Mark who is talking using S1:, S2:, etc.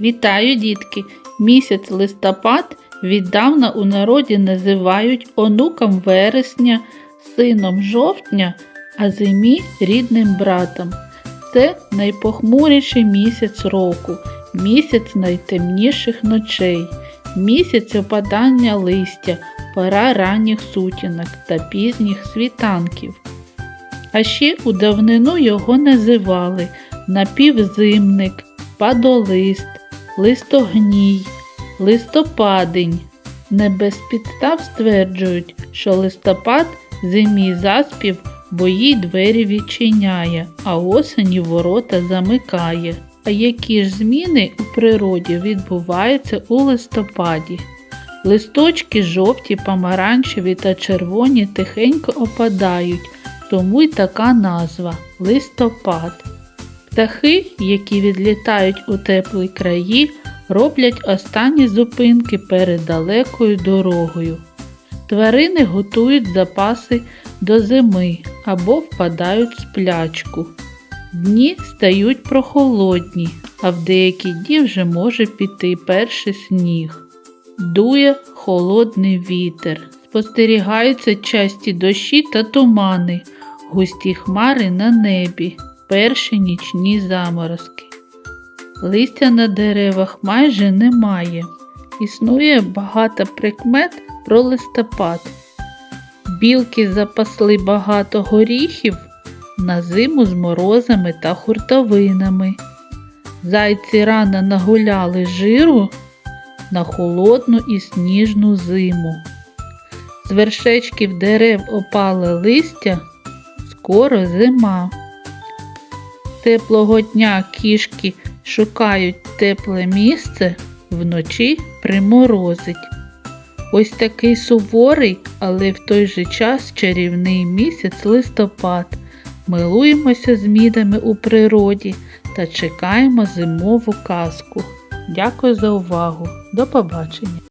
S1: Вітаю, дітки! Місяць листопад віддавна у народі називають онуком вересня, сином жовтня, а зимі рідним братом. Це найпохмуріший місяць року, місяць найтемніших ночей, місяць опадання листя, пора ранніх сутінок та пізніх світанків. А ще у давнину його називали напівзимник, падолист, листогній, листопадень. Не без підстав стверджують, що листопад зимі заспів, бо їй двері відчиняє, а осені ворота замикає. А які ж зміни у природі відбуваються у листопаді? Листочки жовті, помаранчеві та червоні тихенько опадають, тому й така назва листопад. Птахи, які відлітають у теплі краї, роблять останні зупинки перед далекою дорогою. Тварини готують запаси до зими або впадають в сплячку. Дні стають прохолодні, а в деякі дні вже може піти перший сніг. Дує холодний вітер. Спостерігаються часті дощі та тумани, густі хмари на небі, перші нічні заморозки. Листя на деревах майже немає. Існує багато прикмет про листопад. Білки запасли багато горіхів на зиму з морозами та хуртовинами. Зайці рано нагуляли жиру на холодну і сніжну зиму. З вершечків дерев опале листя, скоро зима. Теплого дня кішки шукають тепле місце, вночі приморозить. Ось такий суворий, але в той же час чарівний місяць листопад. Милуємося змінами у природі та чекаємо зимову казку. Дякую за увагу. До побачення!